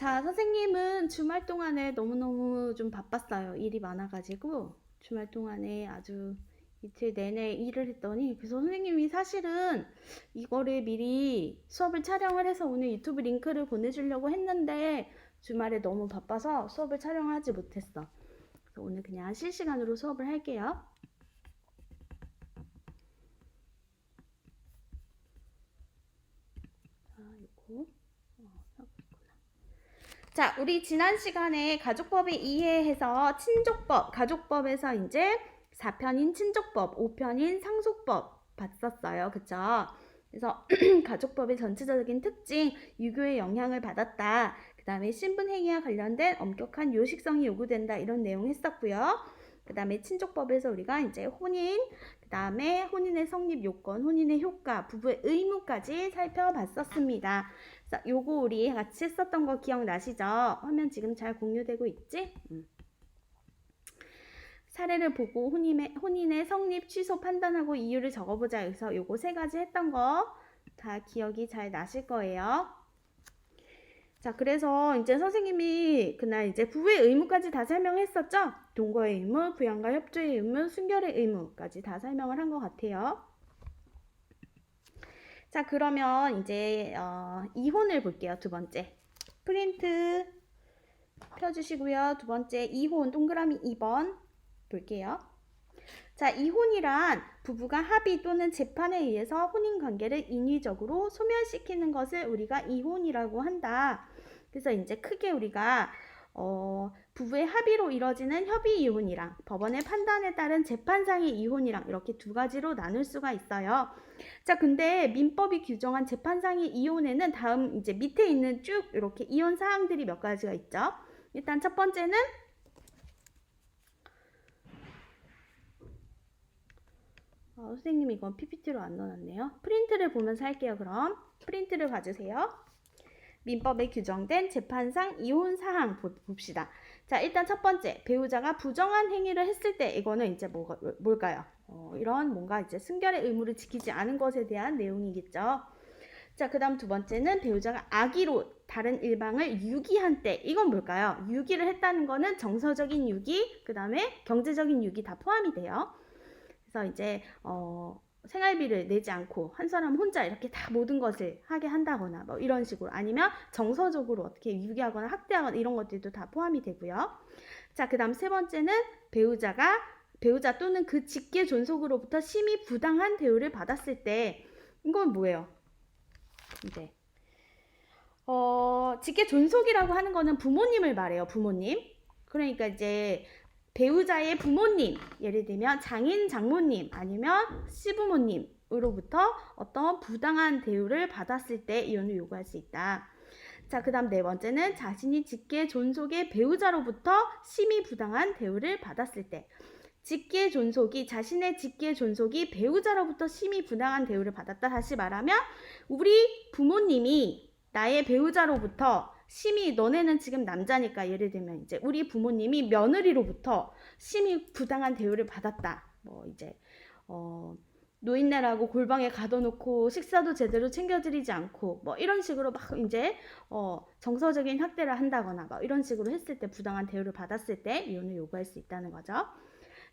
자, 선생님은 주말 동안에 너무너무 좀 바빴어요. 일이 많아가지고 주말 동안에 아주 이틀 내내 일을 했더니 그래서 선생님이 사실은 이거를 미리 수업을 촬영을 해서 오늘 유튜브 링크를 보내주려고 했는데 주말에 너무 바빠서 수업을 촬영하지 못했어. 그래서 오늘 그냥 실시간으로 수업을 할게요. 자, 요거. 자, 우리 지난 시간에 가족법에 이해해서 친족법, 가족법에서 이제 4편인 친족법, 5편인 상속법 봤었어요. 그쵸? 그래서 가족법의 전체적인 특징, 유교의 영향을 받았다. 그 다음에 신분행위와 관련된 엄격한 요식성이 요구된다. 이런 내용 했었고요. 그 다음에 친족법에서 우리가 이제 혼인, 그 다음에 혼인의 성립 요건, 혼인의 효과, 부부의 의무까지 살펴봤었습니다. 자, 요거 우리 같이 했었던 거 기억나시죠? 화면 지금 잘 공유되고 있지? 음. 사례를 보고 혼인의, 혼인의 성립, 취소 판단하고 이유를 적어보자. 여기서 요거 세 가지 했던 거 다 기억이 잘 나실 거예요. 자, 그래서 이제 선생님이 그날 이제 부부의 의무까지 다 설명했었죠? 동거의 의무, 부양과 협조의 의무, 순결의 의무까지 다 설명을 한 것 같아요. 자, 그러면 이제 어, 이혼을 볼게요. 두 번째. 프린트 펴주시고요. 두 번째 이혼 동그라미 2번 볼게요. 자, 이혼이란 부부가 합의 또는 재판에 의해서 혼인 관계를 인위적으로 소멸시키는 것을 우리가 이혼이라고 한다. 그래서 이제 크게 우리가 어, 부부의 합의로 이뤄지는 협의 이혼이랑 법원의 판단에 따른 재판상의 이혼이랑 이렇게 두 가지로 나눌 수가 있어요. 자, 근데 민법이 규정한 재판상의 이혼에는 다음 이제 밑에 있는 쭉 이렇게 이혼 사항들이 몇 가지가 있죠. 일단 첫 번째는 어, 선생님 이건 PPT로 안 넣어놨네요. 프린트를 보면서 할게요. 그럼 프린트를 봐주세요. 민법에 규정된 재판상 이혼 사항 보- 봅시다. 자, 일단 첫 번째 배우자가 부정한 행위를 했을 때 이거는 이제 뭐, 뭘까요? 어, 이런 뭔가 이제 순결의 의무를 지키지 않은 것에 대한 내용이겠죠. 자, 그 다음 두 번째는 배우자가 악의로 다른 일방을 유기한 때 이건 뭘까요? 유기를 했다는 거는 정서적인 유기, 그 다음에 경제적인 유기 다 포함이 돼요. 그래서 이제 어, 생활비를 내지 않고 한 사람 혼자 이렇게 다 모든 것을 하게 한다거나 뭐 이런 식으로 아니면 정서적으로 어떻게 유기하거나 학대하거나 이런 것들도 다 포함이 되고요. 자, 그 다음 세 번째는 배우자가 배우자 또는 그 직계 존속으로부터 심히 부당한 대우를 받았을 때 이건 뭐예요? 이제 어, 직계 존속이라고 하는 거는 부모님을 말해요. 부모님. 그러니까 이제 배우자의 부모님, 예를 들면 장인 장모님 아니면 시부모님으로부터 어떤 부당한 대우를 받았을 때 이혼을 요구할 수 있다. 자, 그 다음 네 번째는 자신이 직계 존속의 배우자로부터 심히 부당한 대우를 받았을 때. 직계 존속이 자신의 직계 존속이 배우자로부터 심히 부당한 대우를 받았다. 다시 말하면 우리 부모님이 나의 배우자로부터 심히 너네는 지금 남자니까 예를 들면 이제 우리 부모님이 며느리로부터 심히 부당한 대우를 받았다. 뭐 이제 어 노인네라고 골방에 가둬놓고 식사도 제대로 챙겨드리지 않고 뭐 이런 식으로 막 이제 어 정서적인 학대를 한다거나 뭐 이런 식으로 했을 때 부당한 대우를 받았을 때 이혼을 요구할 수 있다는 거죠.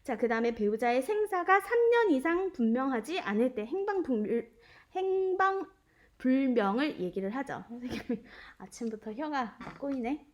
자, 그 다음에 배우자의 생사가 3년 이상 분명하지 않을 때 행방불, 행방불명을 얘기를 하죠. 선생님이 아침부터 혀가 막 꼬이네.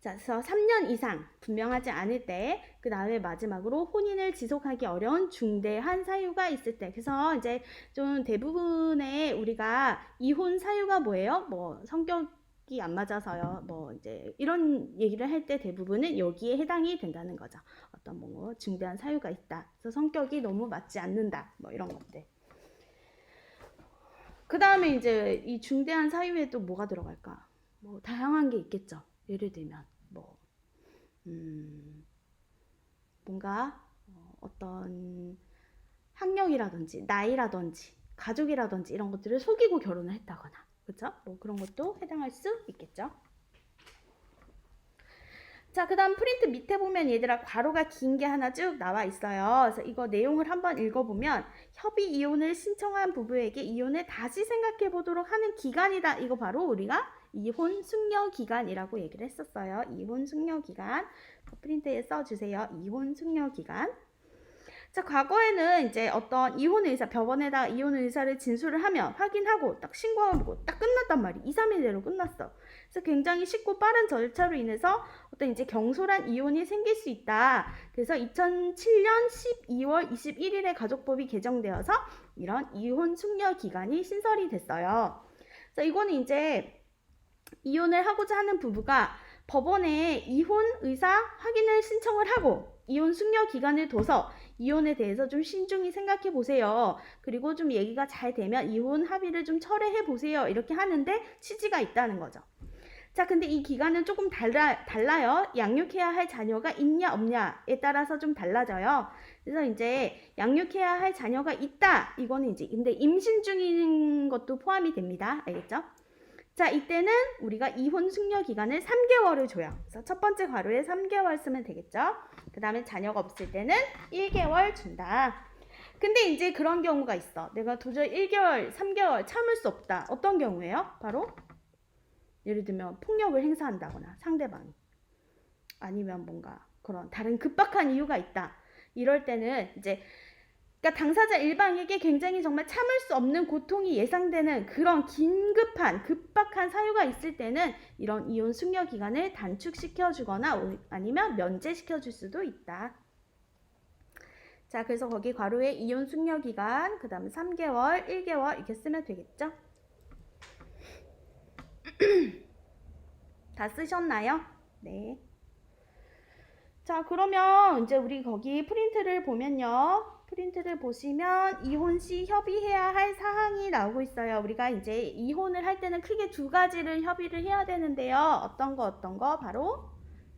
자, 그래서 3년 이상 분명하지 않을 때, 그 다음에 마지막으로 혼인을 지속하기 어려운 중대한 사유가 있을 때. 그래서 이제 좀 대부분의 우리가 이혼 사유가 뭐예요? 뭐 성격 이 안 맞아서요. 뭐 이제 이런 얘기를 할 때 대부분은 여기에 해당이 된다는 거죠. 어떤 뭐 중대한 사유가 있다. 그래서 성격이 너무 맞지 않는다. 뭐 이런 것들. 그 다음에 이제 이 중대한 사유에 또 뭐가 들어갈까? 뭐 다양한 게 있겠죠. 예를 들면 뭐 음, 뭔가 어, 어떤 학력이라든지 나이라든지 가족이라든지 이런 것들을 속이고 결혼을 했다거나 그렇죠? 뭐 그런 것도 해당할 수 있겠죠. 자, 그 다음 프린트 밑에 보면 얘들아 괄호가 긴 게 하나 쭉 나와 있어요. 그래서 이거 내용을 한번 읽어보면 협의 이혼을 신청한 부부에게 이혼을 다시 생각해 보도록 하는 기간이다. 이거 바로 우리가 이혼 숙려 기간이라고 얘기를 했었어요. 이혼 숙려 기간. 프린트에 써주세요. 이혼 숙려 기간. 자, 과거에는 이제 어떤 이혼 의사, 법원에다 이혼 의사를 진술을 하면 확인하고 딱 신고하고 딱 끝났단 말이 2, 3일 내로 끝났어. 그래서 굉장히 쉽고 빠른 절차로 인해서 어떤 이제 경솔한 이혼이 생길 수 있다. 그래서 2007년 12월 21일에 가족법이 개정되어서 이런 이혼 숙려 기간이 신설이 됐어요. 그래서 이거는 이제 이혼을 하고자 하는 부부가 법원에 이혼 의사 확인을 신청을 하고 이혼 숙려 기간을 둬서 이혼에 대해서 좀 신중히 생각해 보세요. 그리고 좀 얘기가 잘 되면 이혼 합의를 좀 철회해 보세요. 이렇게 하는데 취지가 있다는 거죠. 자, 근데 이 기간은 조금 달라, 달라요. 양육해야 할 자녀가 있냐, 없냐에 따라서 좀 달라져요. 그래서 이제 양육해야 할 자녀가 있다. 이거는 이제, 근데 임신 중인 것도 포함이 됩니다. 알겠죠? 자, 이때는 우리가 이혼 숙려 기간을 3개월을 줘요. 그래서 첫 번째 괄호에 3개월 쓰면 되겠죠? 그 다음에 자녀가 없을 때는 1개월 준다. 근데 이제 그런 경우가 있어. 내가 도저히 1개월, 3개월 참을 수 없다. 어떤 경우예요? 바로 예를 들면 폭력을 행사한다거나 상대방이 아니면 뭔가 그런 다른 급박한 이유가 있다. 이럴 때는 이제 그러니까 당사자 일방에게 굉장히 정말 참을 수 없는 고통이 예상되는 그런 긴급한 급박한 사유가 있을 때는 이런 이혼 숙려 기간을 단축시켜 주거나 아니면 면제시켜 줄 수도 있다. 자, 그래서 거기 괄호에 이혼 숙려 기간, 그다음에 3개월, 1개월 이렇게 쓰면 되겠죠? 다 쓰셨나요? 네. 자, 그러면 이제 우리 거기 프린트를 보면요. 프린트를 보시면 이혼 시 협의해야 할 사항이 나오고 있어요. 우리가 이제 이혼을 할 때는 크게 두 가지를 협의를 해야 되는데요. 어떤 거 어떤 거 바로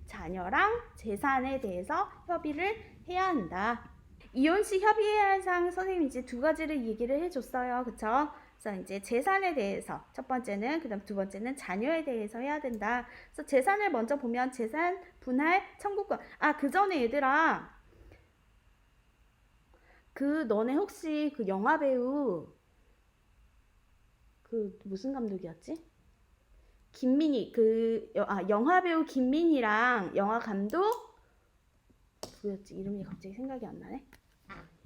자녀랑 재산에 대해서 협의를 해야 한다. 이혼 시 협의해야 할 사항 선생님이 이제 두 가지를 얘기를 해줬어요. 그쵸? 그래서 이제 재산에 대해서 첫 번째는 그다음 두 번째는 자녀에 대해서 해야 된다. 그래서 재산을 먼저 보면 재산 분할 청구권. 아, 그 전에 얘들아. 그 너네 혹시 그 영화 배우 그 무슨 감독이었지? 김민희 그 여- 아, 영화 배우 김민희랑 영화 감독 누구였지? 이름이 갑자기 생각이 안 나네.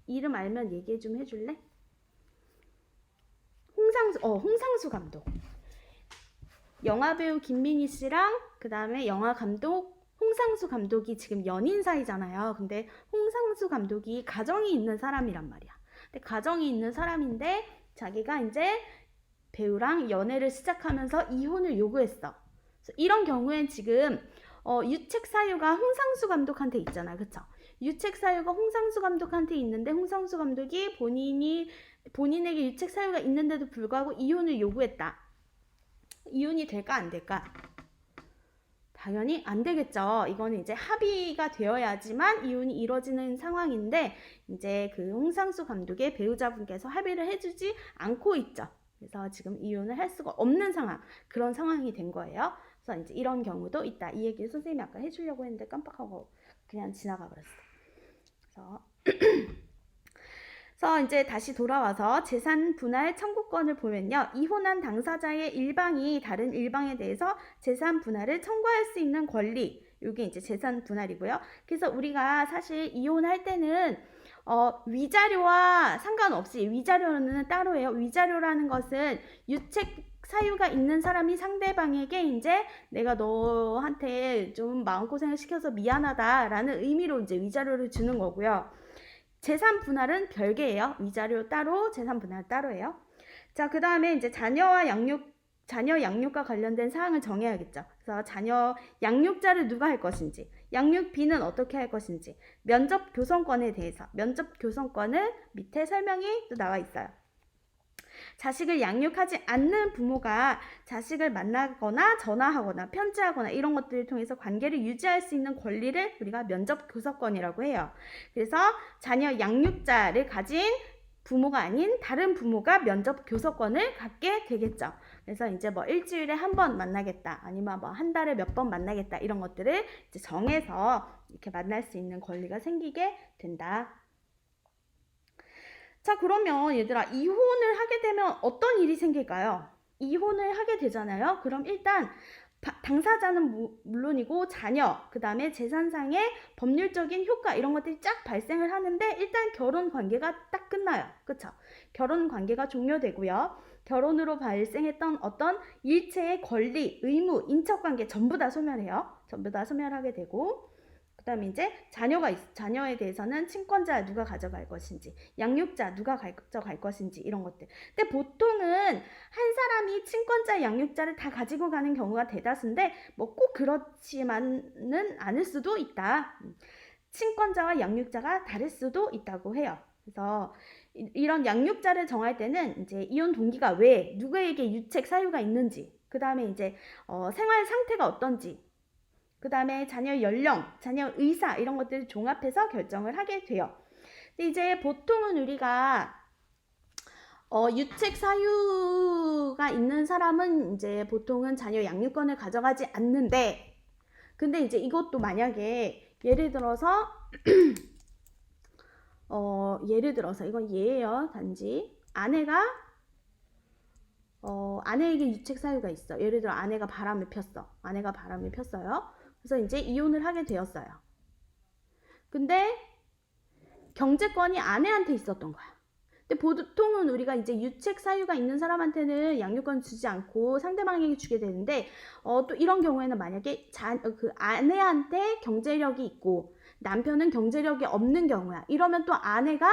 이름 알면 얘기 좀 해줄래? 홍상수 어 홍상수 감독. 영화 배우 김민희 씨랑 그 다음에 영화 감독 홍상수 감독이 지금 연인 사이잖아요. 근데 홍상수 감독이 가정이 있는 사람이란 말이야. 근데 가정이 있는 사람인데 자기가 이제 배우랑 연애를 시작하면서 이혼을 요구했어. 이런 경우엔 지금 어, 유책 사유가 홍상수 감독한테 있잖아, 그쵸? 유책 사유가 홍상수 감독한테 있는데 홍상수 감독이 본인이 본인에게 유책 사유가 있는데도 불구하고 이혼을 요구했다. 이혼이 될까 안 될까? 당연히 안 되겠죠. 이거는 이제 합의가 되어야지만 이혼이 이루어지는 상황인데 이제 그 홍상수 감독의 배우자분께서 합의를 해주지 않고 있죠. 그래서 지금 이혼을 할 수가 없는 상황 그런 상황이 된 거예요. 그래서 이제 이런 경우도 있다. 이 얘기를 선생님이 아까 해주려고 했는데 깜빡하고 그냥 지나가 버렸어. 그래서 그래 서 이제 다시 돌아와서 재산 분할 청구권을 보면요. 이혼한 당사자의 일방이 다른 일방에 대해서 재산 분할을 청구할 수 있는 권리. 이게 이제 재산 분할이고요. 그래서 우리가 사실 이혼할 때는 어, 위자료와 상관없이 위자료는 따로예요. 위자료라는 것은 유책 사유가 있는 사람이 상대방에게 이제 내가 너한테 좀 마음고생을 시켜서 미안하다라는 의미로 이제 위자료를 주는 거고요. 재산 분할은 별개예요. 위자료 따로, 재산 분할 따로예요. 자, 그 다음에 이제 자녀와 양육, 자녀 양육과 관련된 사항을 정해야겠죠. 그래서 자녀 양육자를 누가 할 것인지, 양육비는 어떻게 할 것인지, 면접 교섭권에 대해서, 면접 교섭권은 밑에 설명이 또 나와 있어요. 자식을 양육하지 않는 부모가 자식을 만나거나 전화하거나 편지하거나 이런 것들을 통해서 관계를 유지할 수 있는 권리를 우리가 면접 교섭권이라고 해요. 그래서 자녀 양육자를 가진 부모가 아닌 다른 부모가 면접 교섭권을 갖게 되겠죠. 그래서 이제 뭐 일주일에 한 번 만나겠다, 아니면 뭐 한 달에 몇 번 만나겠다 이런 것들을 이제 정해서 이렇게 만날 수 있는 권리가 생기게 된다. 자, 그러면 얘들아, 이혼을 하게 되면 어떤 일이 생길까요? 이혼을 하게 되잖아요. 그럼 일단 바- 당사자는 무- 물론이고 자녀, 그 다음에 재산상의 법률적인 효과 이런 것들이 쫙 발생을 하는데 일단 결혼 관계가 딱 끝나요. 그쵸? 결혼 관계가 종료되고요. 결혼으로 발생했던 어떤 일체의 권리, 의무, 인척 관계 전부 다 소멸해요. 전부 다 소멸하게 되고 그다음에 이제 자녀가 있, 자녀에 대해서는 친권자 누가 가져갈 것인지, 양육자 누가 가져갈 것인지 이런 것들. 근데 보통은 한 사람이 친권자, 양육자를 다 가지고 가는 경우가 대다수인데 뭐 꼭 그렇지만은 않을 수도 있다. 음. 친권자와 양육자가 다를 수도 있다고 해요. 그래서 이- 이런 양육자를 정할 때는 이제 이혼 동기가 왜 누구에게 유책 사유가 있는지, 그 다음에 이제 어, 생활 상태가 어떤지, 그 다음에 자녀 연령, 자녀 의사 이런 것들을 종합해서 결정을 하게 돼요. 근데 이제 보통은 우리가 어, 유책 사유가 있는 사람은 이제 보통은 자녀 양육권을 가져가지 않는데, 근데 이제 이것도 만약에 예를 들어서 어, 예를 들어서 이건 예예요. 단지 아내가 어, 아내에게 유책 사유가 있어. 예를 들어 아내가 바람을 폈어. 아내가 바람을 폈어요. 그래서 이제 이혼을 하게 되었어요. 근데 경제권이 아내한테 있었던 거야. 근데 보통은 우리가 이제 유책 사유가 있는 사람한테는 양육권 주지 않고 상대방에게 주게 되는데 어, 또 이런 경우에는 만약에 자, 어, 그 아내한테 경제력이 있고 남편은 경제력이 없는 경우야. 이러면 또 아내가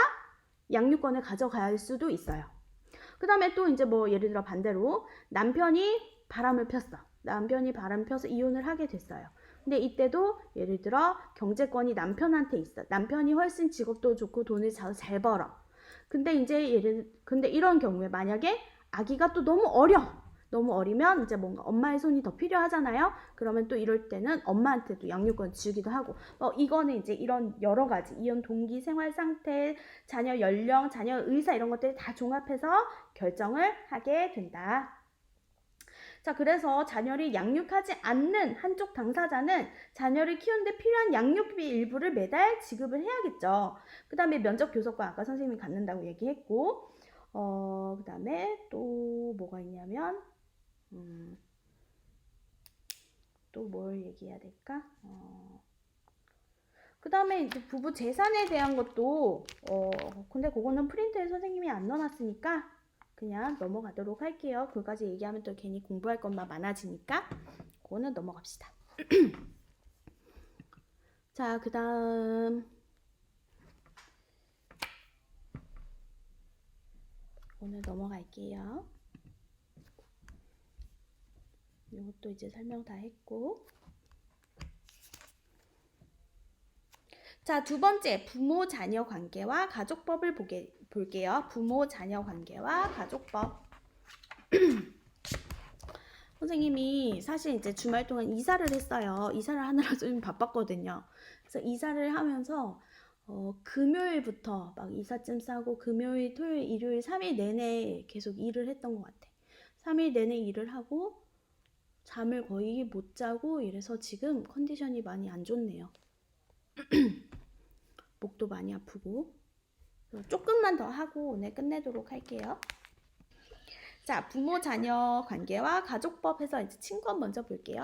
양육권을 가져갈 수도 있어요. 그 다음에 또 이제 뭐 예를 들어 반대로 남편이 바람을 폈어. 남편이 바람 펴서 이혼을 하게 됐어요. 근데 이때도 예를 들어 경제권이 남편한테 있어. 남편이 훨씬 직업도 좋고 돈을 잘, 잘 벌어. 근데 이제 예를 근데 이런 경우에 만약에 아기가 또 너무 어려. 너무 어리면 이제 뭔가 엄마의 손이 더 필요하잖아요. 그러면 또 이럴 때는 엄마한테도 양육권 주기도 하고. 어 이거는 이제 이런 여러 가지 이혼 동기, 생활 상태, 자녀 연령, 자녀 의사 이런 것들 다 종합해서 결정을 하게 된다. 자, 그래서 자녀를 양육하지 않는 한쪽 당사자는 자녀를 키우는데 필요한 양육비 일부를 매달 지급을 해야겠죠. 그 다음에 면접 교섭권 아까 선생님이 갖는다고 얘기했고, 어, 그 다음에 또 뭐가 있냐면, 음, 또 뭘 얘기해야 될까? 어, 그 다음에 이제 부부 재산에 대한 것도, 어, 근데 그거는 프린트에 선생님이 안 넣어놨으니까 그냥 넘어가도록 할게요. 그까지 얘기하면 또 괜히 공부할 것만 많아지니까 그거는 넘어갑시다. 자, 그 다음 오늘 넘어갈게요. 이것도 이제 설명 다 했고 자, 두 번째 부모 자녀 관계와 가족법을 보게 볼게요. 부모 자녀 관계와 가족법. 선생님이 사실 이제 주말 동안 이사를 했어요. 이사를 하느라 좀 바빴거든요. 그래서 이사를 하면서 어, 금요일부터 막 이삿짐 싸고 금요일, 토요일, 일요일 3일 내내 계속 일을 했던 것 같아. 3일 내내 일을 하고 잠을 거의 못 자고 이래서 지금 컨디션이 많이 안 좋네요. 목도 많이 아프고 조금만 더 하고 오늘 끝내도록 할게요. 자, 부모 자녀 관계와 가족법 해서 이제 친권 먼저 볼게요.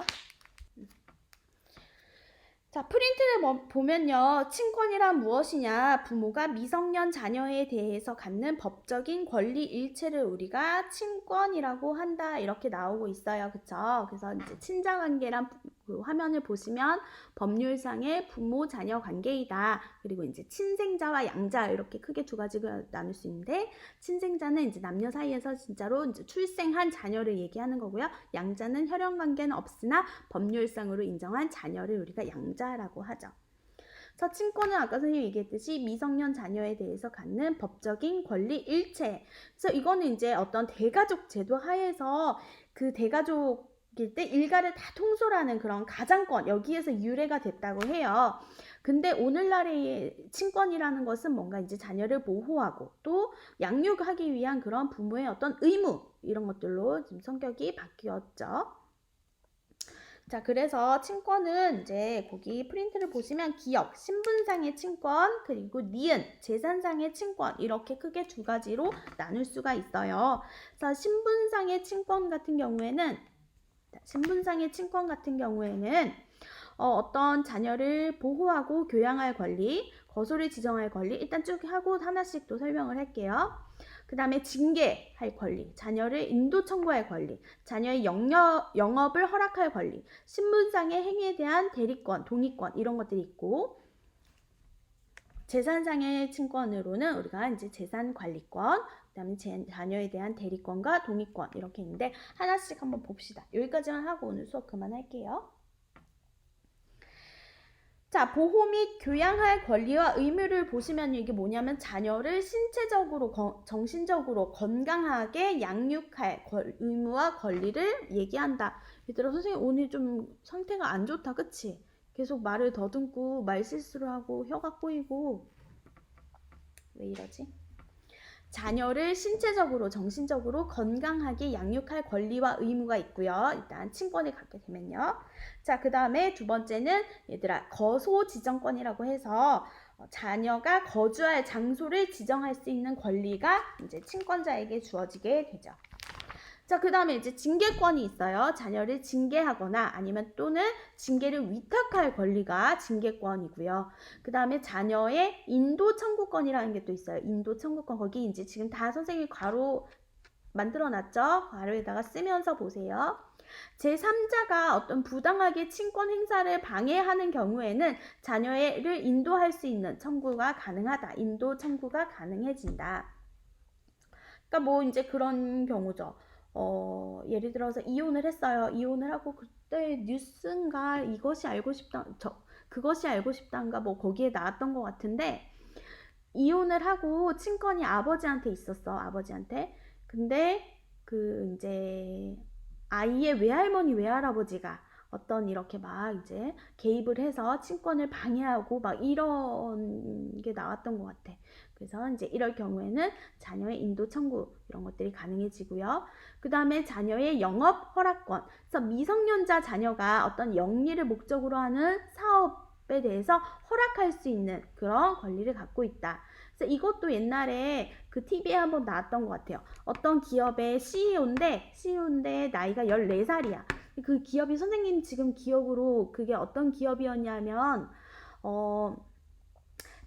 자, 프린트를 뭐- 보면요. 친권이란 무엇이냐? 부모가 미성년 자녀에 대해서 갖는 법적인 권리 일체를 우리가 친권이라고 한다. 이렇게 나오고 있어요. 그쵸? 그래서 이제 친자 관계란 부- 그 화면을 보시면 법률상의 부모 자녀 관계이다. 그리고 이제 친생자와 양자 이렇게 크게 두 가지가 나눌 수 있는데 친생자는 이제 남녀 사이에서 진짜로 이제 출생한 자녀를 얘기하는 거고요. 양자는 혈연 관계는 없으나 법률상으로 인정한 자녀를 우리가 양자라고 하죠. 그래서 친권은 아까 선생님이 얘기했듯이 미성년 자녀에 대해서 갖는 법적인 권리 일체. 그래서 이거는 이제 어떤 대가족 제도 하에서 그 대가족 일 때 일가를 다 통솔하는 그런 가장권 여기에서 유래가 됐다고 해요. 근데 오늘날의 친권이라는 것은 뭔가 이제 자녀를 보호하고 또 양육하기 위한 그런 부모의 어떤 의무 이런 것들로 지금 성격이 바뀌었죠. 자, 그래서 친권은 이제 거기 프린트를 보시면 기업, 신분상의 친권, 그리고 니은, 재산상의 친권 이렇게 크게 두 가지로 나눌 수가 있어요. 그래서 신분상의 친권 같은 경우에는 자, 신분상의 친권 같은 경우에는 어, 떤 자녀를 보호하고 교양할 권리, 거소를 지정할 권리 일단 쭉 하고 하나씩 또 설명을 할게요. 그 다음에 징계할 권리, 자녀를 인도 청구할 권리, 자녀의 영역, 영업을 허락할 권리, 신분상의 행위에 대한 대리권, 동의권 이런 것들이 있고 재산상의 친권으로는 우리가 이제 재산 관리권, 그다음에 제, 자녀에 대한 대리권과 동의권 이렇게 있는데 하나씩 한번 봅시다. 여기까지만 하고 오늘 수업 그만할게요. 자, 보호 및 교양할 권리와 의무를 보시면 이게 뭐냐면 자녀를 신체적으로, 거- 정신적으로 건강하게 양육할 권- 의무와 권리를 얘기한다. 얘들아, 선생님 오늘 좀 상태가 안 좋다, 그치? 계속 말을 더듬고 말 실수를 하고 혀가 꼬이고 왜 이러지? 자녀를 신체적으로, 정신적으로 건강하게 양육할 권리와 의무가 있고요. 일단 친권을 갖게 되면요. 자, 그 다음에 두 번째는 얘들아 거소 지정권이라고 해서 어, 자녀가 거주할 장소를 지정할 수 있는 권리가 이제 친권자에게 주어지게 되죠. 자, 그 다음에 이제 징계권이 있어요. 자녀를 징계하거나 아니면 또는 징계를 위탁할 권리가 징계권이고요. 그 다음에 자녀의 인도 청구권이라는 게 또 있어요. 인도 청구권. 거기 이제 지금 다 선생님이 괄호 만들어 놨죠? 괄호에다가 쓰면서 보세요. 제3자가 어떤 부당하게 친권 행사를 방해하는 경우에는 자녀를 인도할 수 있는 청구가 가능하다. 인도 청구가 가능해진다. 그러니까 뭐 이제 그런 경우죠. 어, 예를 들어서 이혼을 했어요. 이혼을 하고 그때 뉴스인가 이것이 알고 싶다. 저 그것이 알고 싶다인가 뭐 거기에 나왔던 것 같은데 이혼을 하고 친권이 아버지한테 있었어. 아버지한테. 근데 그 이제 아이의 외할머니 외할아버지가 어떤 이렇게 막 이제 개입을 해서 친권을 방해하고 막 이런 게 나왔던 것 같아. 그래서 이제 이럴 경우에는 자녀의 인도 청구 이런 것들이 가능해지고요. 그 다음에 자녀의 영업 허락권. 그래서 미성년자 자녀가 어떤 영리를 목적으로 하는 사업에 대해서 허락할 수 있는 그런 권리를 갖고 있다. 그래서 이것도 옛날에 그 TV에 한번 나왔던 것 같아요. 어떤 기업의 CEO인데, CEO인데 나이가 14살이야. 그 기업이 선생님 지금 기억으로 그게 어떤 기업이었냐면, 어,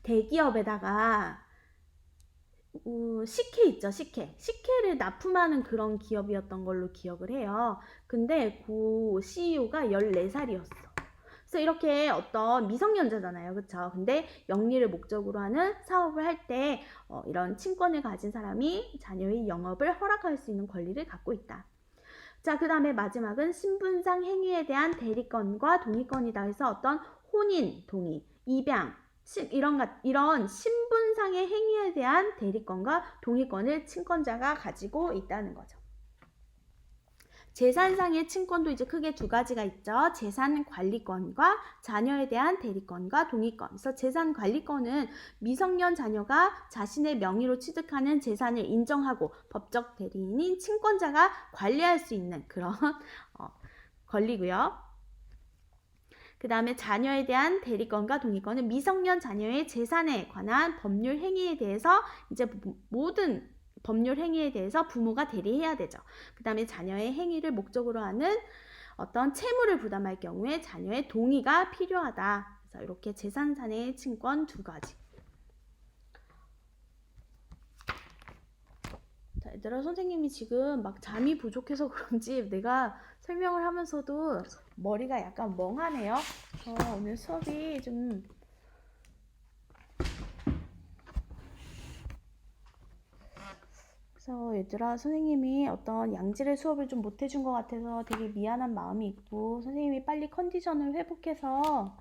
대기업에다가 어, 식혜 있죠, 식혜. 식혜를 납품하는 그런 기업이었던 걸로 기억을 해요. 근데 그 CEO가 14살이었어. 그래서 이렇게 어떤 미성년자잖아요. 그쵸? 근데 영리를 목적으로 하는 사업을 할때 어, 이런 친권을 가진 사람이 자녀의 영업을 허락할 수 있는 권리를 갖고 있다. 자, 그 다음에 마지막은 신분상 행위에 대한 대리권과 동의권이다 해서 어떤 혼인 동의, 입양, 시- 이런, 가- 이런 신분상의 행위에 대한 대리권과 동의권을 친권자가 가지고 있다는 거죠. 재산상의 친권도 이제 크게 두 가지가 있죠. 재산 관리권과 자녀에 대한 대리권과 동의권. 그래서 재산 관리권은 미성년 자녀가 자신의 명의로 취득하는 재산을 인정하고 법적 대리인인 친권자가 관리할 수 있는 그런 어, 권리고요. 그 다음에 자녀에 대한 대리권과 동의권은 미성년 자녀의 재산에 관한 법률 행위에 대해서 이제 모- 모든 법률 행위에 대해서 부모가 대리해야 되죠. 그 다음에 자녀의 행위를 목적으로 하는 어떤 채무를 부담할 경우에 자녀의 동의가 필요하다. 그래서 이렇게 재산산의 친권 두 가지. 자, 얘들아 선생님이 지금 막 잠이 부족해서 그런지 내가 설명을 하면서도 머리가 약간 멍하네요. 어, 오늘 수업이 좀 그래서 얘들아 선생님이 어떤 양질의 수업을 좀 못 해준 것 같아서 되게 미안한 마음이 있고 선생님이 빨리 컨디션을 회복해서 어,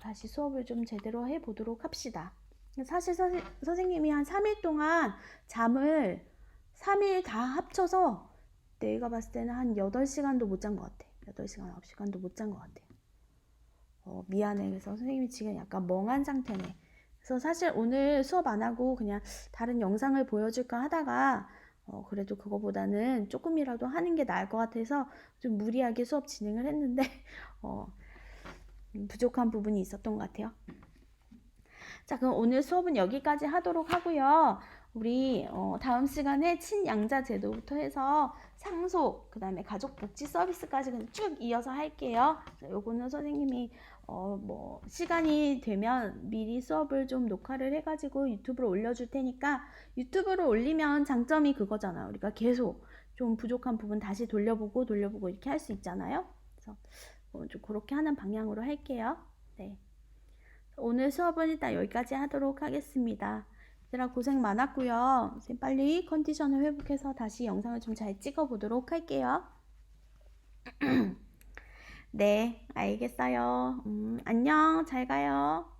다시 수업을 좀 제대로 해보도록 합시다. 사실 선생, 선생님이 한 3일 동안 잠을 3일 다 합쳐서 내가 봤을 때는 한 8시간도 못 잔 것 같아. 8시간, 9시간도 못 잔 것 같아. 어, 미안해. 그래서 선생님이 지금 약간 멍한 상태네. 그래서 사실 오늘 수업 안 하고 그냥 다른 영상을 보여줄까 하다가 어, 그래도 그거보다는 조금이라도 하는 게 나을 것 같아서 좀 무리하게 수업 진행을 했는데 어, 음, 부족한 부분이 있었던 것 같아요. 자, 그럼 오늘 수업은 여기까지 하도록 하고요. 우리 어, 다음 시간에 친양자 제도부터 해서 상속, 그 다음에 가족복지 서비스까지 그냥 쭉 이어서 할게요. 자, 요거는 선생님이 어, 뭐 시간이 되면 미리 수업을 좀 녹화를 해가지고 유튜브로 올려줄 테니까 유튜브로 올리면 장점이 그거잖아요. 우리가 계속 좀 부족한 부분 다시 돌려보고 돌려보고 이렇게 할 수 있잖아요. 그래서 어, 좀 그렇게 하는 방향으로 할게요. 네. 오늘 수업은 일단 여기까지 하도록 하겠습니다. 얘들아 고생 많았고요. 빨리 컨디션을 회복해서 다시 영상을 좀 잘 찍어 보도록 할게요. 네, 알겠어요. 음, 안녕, 잘 가요.